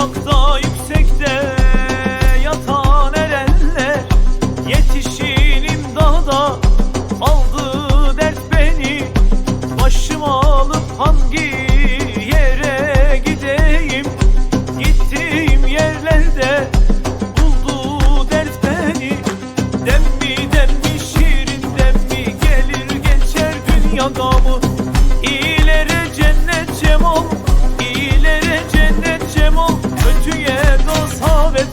Alçakta yüksekte yatan erenle Yetişin imdada aldı dert beni. Başım alıp hangi yere gideyim? Gittiğim yerlerde buldu dert beni. Dem mi dem mi şirin dem mi? Gelir geçer dünyada mı das Haar wird.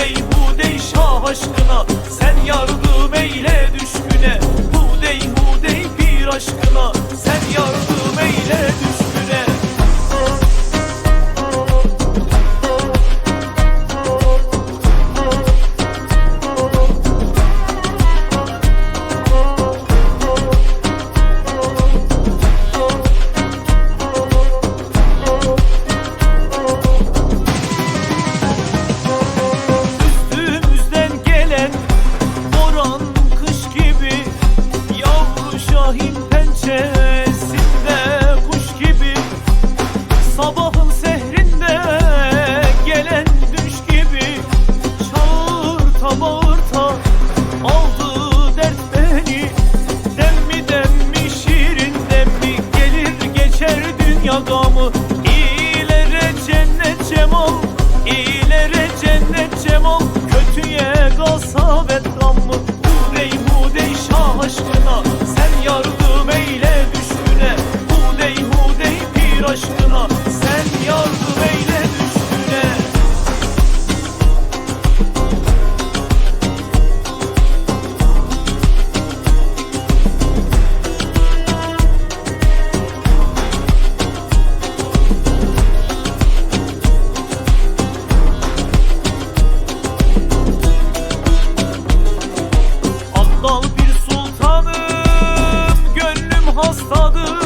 dey bu dey aşkına. Sen yardım eyle good.